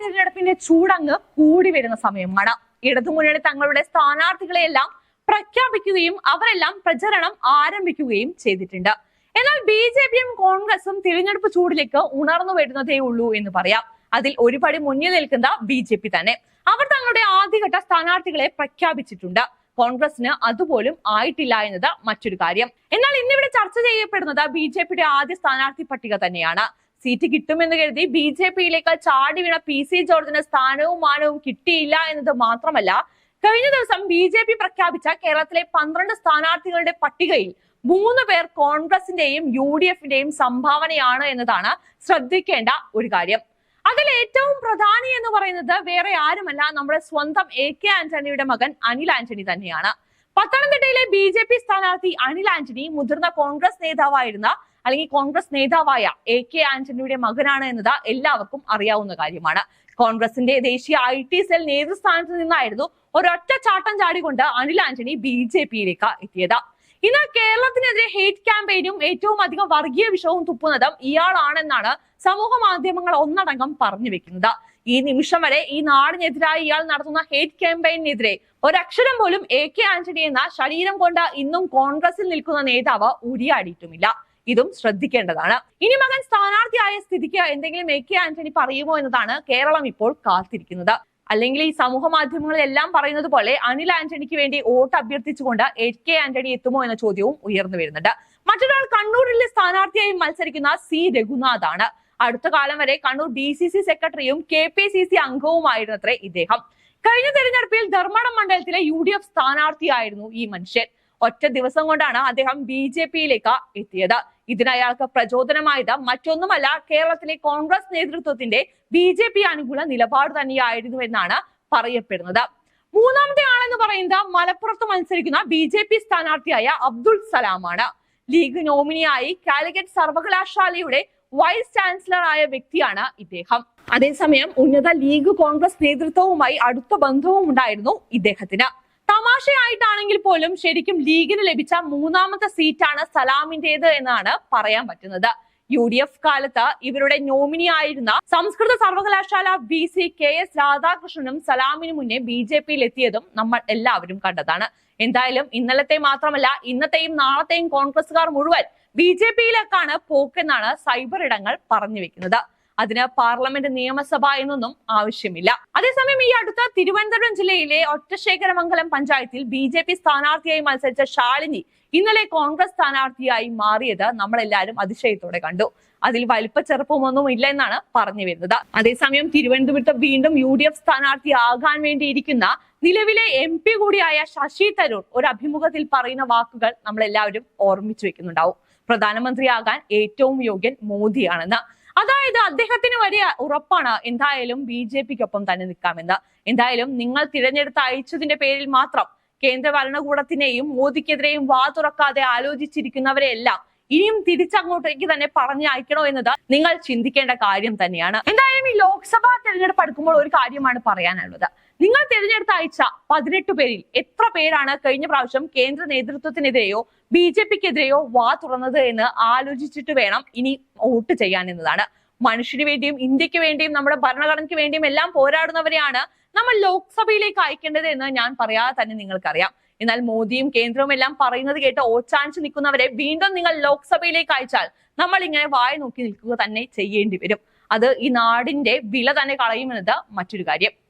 തിരഞ്ഞെടുപ്പിന്റെ ചൂടങ്ങ് കൂടി വരുന്ന സമയമാണ്. ഇടതുമുന്നണി തങ്ങളുടെ സ്ഥാനാർത്ഥികളെയെല്ലാം പ്രഖ്യാപിക്കുകയും അവരെല്ലാം പ്രചരണം ആരംഭിക്കുകയും ചെയ്തിട്ടുണ്ട്. എന്നാൽ ബി ജെ പിയും കോൺഗ്രസും തിരഞ്ഞെടുപ്പ് ചൂടിലേക്ക് ഉണർന്നു വരുന്നതേ ഉള്ളൂ എന്ന് പറയാം. അതിൽ ഒരുപടി മുന്നിൽ നിൽക്കുന്ന ബി ജെ പി തന്നെ. അവർ തങ്ങളുടെ ആദ്യഘട്ട സ്ഥാനാർത്ഥികളെ പ്രഖ്യാപിച്ചിട്ടുണ്ട്. കോൺഗ്രസിന് അതുപോലും ആയിട്ടില്ല എന്നത് മറ്റൊരു കാര്യം. എന്നാൽ ഇന്നിവിടെ ചർച്ച ചെയ്യപ്പെടുന്നത് ബി ജെ പിയുടെ ആദ്യ സ്ഥാനാർത്ഥി പട്ടിക തന്നെയാണ്. സീറ്റ് കിട്ടുമെന്ന് കരുതി ബി ജെ പിയിലേക്ക് ചാടി വീണ പി സി ജോർജിന് സ്ഥാനവും മാനവും കിട്ടിയില്ല എന്നത് മാത്രമല്ല കഴിഞ്ഞ ദിവസം ബി ജെ പി പ്രഖ്യാപിച്ച കേരളത്തിലെ പന്ത്രണ്ട് സ്ഥാനാർത്ഥികളുടെ പട്ടികയിൽ മൂന്ന് പേർ കോൺഗ്രസിന്റെയും യു ഡി എഫിന്റെയും സംഭാവനയാണ് എന്നതാണ് ശ്രദ്ധിക്കേണ്ട ഒരു കാര്യം. അതിൽ ഏറ്റവും പ്രധാനി എന്ന് പറയുന്നത് വേറെ ആരുമല്ല നമ്മുടെ സ്വന്തം എ കെ ആന്റണിയുടെ മകൻ അനിൽ ആന്റണി തന്നെയാണ്. പത്തനംതിട്ടയിലെ ബി ജെ പി സ്ഥാനാർത്ഥി അനിൽ ആന്റണി മുതിർന്ന കോൺഗ്രസ് നേതാവായിരുന്ന അല്ലെങ്കിൽ കോൺഗ്രസ് നേതാവായ എ കെ ആന്റണിയുടെ മകനാണ് എന്നത് എല്ലാവർക്കും അറിയാവുന്ന കാര്യമാണ്. കോൺഗ്രസിന്റെ ദേശീയ ഐ ടി സെൽ നേതൃസ്ഥാനത്ത് നിന്നായിരുന്നു ഒരൊറ്റ ചാട്ടം ചാടിക്കൊണ്ട് അനിൽ ആന്റണി ബി ജെ പിയിലേക്ക് എത്തിയത്. ഇന്ന് കേരളത്തിനെതിരെ ഹേറ്റ് ക്യാമ്പയിനും ഏറ്റവും അധികം വർഗീയ വിഷവും തുപ്പുന്നതും ഇയാളാണെന്നാണ് സമൂഹ മാധ്യമങ്ങൾ ഒന്നടങ്കം പറഞ്ഞു വെക്കുന്നത്. ഈ നിമിഷം വരെ ഈ നാടിനെതിരായി ഇയാൾ നടത്തുന്ന ഹേറ്റ് ക്യാമ്പയിനെതിരെ ഒരക്ഷരം പോലും എ കെ ആന്റണി എന്ന ശരീരം കൊണ്ട് ഇന്നും കോൺഗ്രസിൽ നിൽക്കുന്ന നേതാവ് ഉരിയാടിയിട്ടുമില്ല. ഇതും ശ്രദ്ധിക്കേണ്ടതാണ്. ഇനി മകൻ സ്ഥാനാർത്ഥിയായ സ്ഥിതിക്ക് എന്തെങ്കിലും എ കെ ആന്റണി പറയുമോ എന്നതാണ് കേരളം ഇപ്പോൾ കാത്തിരിക്കുന്നത്. അല്ലെങ്കിൽ ഈ സമൂഹ മാധ്യമങ്ങളിലെല്ലാം പറയുന്നത് പോലെ അനിൽ ആന്റണിക്ക് വേണ്ടി വോട്ട് അഭ്യർത്ഥിച്ചുകൊണ്ട് എ കെ ആന്റണി എത്തുമോ എന്ന ചോദ്യവും ഉയർന്നു വരുന്നുണ്ട്. മറ്റൊരാൾ കണ്ണൂരിലെ സ്ഥാനാർത്ഥിയായി മത്സരിക്കുന്ന സി രഘുനാഥ് ആണ് അടുത്ത കാലം വരെ കണ്ണൂർ ഡി സി സി സെക്രട്ടറിയും കെ പി സി സി അംഗവുമായിരുന്നത്രേ ഇദ്ദേഹം. കഴിഞ്ഞ തെരഞ്ഞെടുപ്പിൽ ധർമ്മടം മണ്ഡലത്തിലെ യു ഡി എഫ് സ്ഥാനാർത്ഥിയായിരുന്നു ഈ മനുഷ്യൻ. ഒറ്റ ദിവസം കൊണ്ടാണ് അദ്ദേഹം ബി ജെ പിയിലേക്ക് എത്തിയത്. ഇതിന് അയാൾക്ക് പ്രചോദനമായത് മറ്റൊന്നുമല്ല കേരളത്തിലെ കോൺഗ്രസ് നേതൃത്വത്തിന്റെ ബി ജെ പി അനുകൂല നിലപാട് തന്നെയായിരുന്നു എന്നാണ് പറയപ്പെടുന്നത്. മൂന്നാമത്തെ ആളെന്ന് പറയുന്നത് മലപ്പുറത്ത് മത്സരിക്കുന്ന ബി ജെ പി സ്ഥാനാർത്ഥിയായ അബ്ദുൾ സലാമാണ്. ലീഗ് നോമിനിയായി കാലിക്കറ്റ് സർവകലാശാലയുടെ വൈസ് ചാൻസലർ ആയ വ്യക്തിയാണ് ഇദ്ദേഹം. അതേസമയം ഉന്നത ലീഗ് കോൺഗ്രസ് നേതൃത്വവുമായി അടുത്ത ബന്ധവും ഉണ്ടായിരുന്നു ഇദ്ദേഹത്തിന്. തമാശയായിട്ടാണെങ്കിൽ പോലും ശരിക്കും ലീഗിന് ലഭിച്ച മൂന്നാമത്തെ സീറ്റാണ് സലാമിന്റേത് എന്നാണ് പറയാൻ പറ്റുന്നത്. യു ഡി എഫ് കാലത്ത് ഇവരുടെ നോമിനി ആയിരുന്ന സംസ്കൃത സർവകലാശാല ബി സി കെ എസ് രാധാകൃഷ്ണനും സലാമിന് മുന്നേ ബി ജെ പിയിൽ എത്തിയതും നമ്മൾ എല്ലാവരും കണ്ടതാണ്. എന്തായാലും ഇന്നലത്തെ മാത്രമല്ല ഇന്നത്തെയും നാളത്തെയും കോൺഗ്രസുകാർ മുഴുവൻ ബി ജെ പിയിലേക്കാണ് പോക്കെന്നാണ് സൈബർ ഇടങ്ങൾ പറഞ്ഞു വെക്കുന്നത്. അതിന് പാർലമെന്റ് നിയമസഭ എന്നൊന്നും ആവശ്യമില്ല. അതേസമയം ഈ അടുത്ത തിരുവനന്തപുരം ജില്ലയിലെ ഒറ്റശേഖരമംഗലം പഞ്ചായത്തിൽ ബി ജെ പി സ്ഥാനാർത്ഥിയായി മത്സരിച്ച ശാലിനി ഇന്നലെ കോൺഗ്രസ് സ്ഥാനാർത്ഥിയായി മാറിയത് നമ്മളെല്ലാവരും അതിശയത്തോടെ കണ്ടു. അതിൽ വലിപ്പ ചെറുപ്പമൊന്നും ഇല്ല എന്നാണ് പറഞ്ഞു വരുന്നത്. അതേസമയം തിരുവനന്തപുരത്ത് വീണ്ടും യു ഡി എഫ് സ്ഥാനാർത്ഥി ആകാൻ വേണ്ടിയിരിക്കുന്ന നിലവിലെ എം പി കൂടിയായ ശശി തരൂർ ഒരു അഭിമുഖത്തിൽ പറയുന്ന വാക്കുകൾ നമ്മളെല്ലാവരും ഓർമ്മിച്ചു വെക്കുന്നുണ്ടാവും. പ്രധാനമന്ത്രിയാകാൻ ഏറ്റവും യോഗ്യൻ മോദിയാണെന്ന്. അതായത് അദ്ദേഹത്തിന് വലിയ ഉറപ്പാണ് എന്തായാലും ബി ജെ പിക്കൊപ്പം തന്നെ നിൽക്കാമെന്ന്. എന്തായാലും നിങ്ങൾ തിരഞ്ഞെടുത്ത് അയച്ചതിന്റെ പേരിൽ മാത്രം കേന്ദ്ര ഭരണകൂടത്തിനെയും മോദിക്കെതിരെയും വാ തുറക്കാതെ ആലോചിച്ചിരിക്കുന്നവരെല്ലാം ഇനിയും തിരിച്ചങ്ങോട്ടേക്ക് തന്നെ പറഞ്ഞു അയക്കണോ എന്നത് നിങ്ങൾ ചിന്തിക്കേണ്ട കാര്യം തന്നെയാണ്. എന്തായാലും ഈ ലോക്സഭാ തെരഞ്ഞെടുപ്പ് അടുക്കുമ്പോൾ ഒരു കാര്യമാണ് പറയാനുള്ളത്. നിങ്ങൾ തിരഞ്ഞെടുത്ത അയച്ച പതിനെട്ട് പേരിൽ എത്ര പേരാണ് കഴിഞ്ഞ പ്രാവശ്യം കേന്ദ്ര നേതൃത്വത്തിനെതിരെയോ ബി ജെ പിക്കെതിരെയോ വാ തുറന്നത് എന്ന് ആലോചിച്ചിട്ട് വേണം ഇനി വോട്ട് ചെയ്യാൻ എന്നതാണ്. മനുഷ്യന് വേണ്ടിയും ഇന്ത്യയ്ക്ക് വേണ്ടിയും നമ്മുടെ ഭരണഘടനയ്ക്ക് വേണ്ടിയും എല്ലാം പോരാടുന്നവരെയാണ് നമ്മൾ ലോക്സഭയിലേക്ക് അയക്കേണ്ടത് എന്ന് ഞാൻ പറയാതെ തന്നെ നിങ്ങൾക്കറിയാം. എന്നാൽ മോദിയും കേന്ദ്രവും എല്ലാം പറയുന്നത് കേട്ട് ഓച്ചാനിച്ച് നിൽക്കുന്നവരെ വീണ്ടും നിങ്ങൾ ലോക്സഭയിലേക്ക് അയച്ചാൽ നമ്മൾ ഇങ്ങനെ വായ നോക്കി നിൽക്കുക തന്നെ ചെയ്യേണ്ടി വരും. അത് ഈ നാടിന്റെ വില തന്നെ കളയുമെന്നത് മറ്റൊരു കാര്യം.